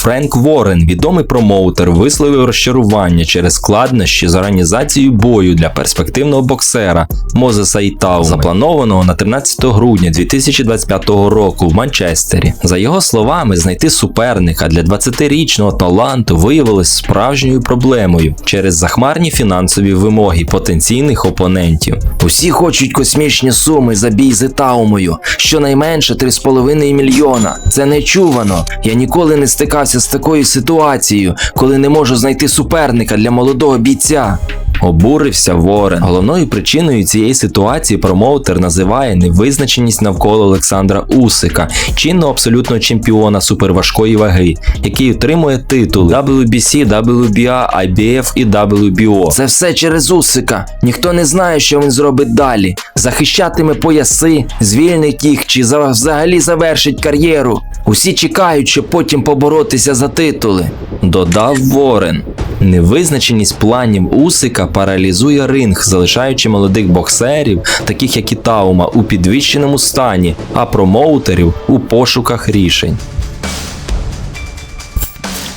Френк Ворен, відомий промоутер, висловив розчарування через складнощі з організацією бою для перспективного боксера Мозеса Ітауми, запланованого на 13 грудня 2025 року в Манчестері. За його словами, знайти суперника для 20-річного таланту виявилось справжньою проблемою через захмарні фінансові вимоги потенційних опонентів. Усі хочуть космічні суми за бій з Ітаумою, щонайменше 3,5 мільйона. Це нечувано. Я ніколи не стикався з такою ситуацією, коли не можу знайти суперника для молодого бійця. Обурився Ворен. Головною причиною цієї ситуації промоутер називає невизначеність навколо Олександра Усика, чинного абсолютного чемпіона суперважкої ваги, який отримує титули WBC, WBA, IBF і WBO. Це все через Усика. Ніхто не знає, що він зробить далі. Захищатиме пояси, звільнить їх чи взагалі завершить кар'єру. Усі чекають, щоб потім поборотися за титули. Додав Ворен. Невизначеність планів Усика паралізує ринг, залишаючи молодих боксерів, таких як і Таума, у підвищеному стані, а промоутерів у пошуках рішень.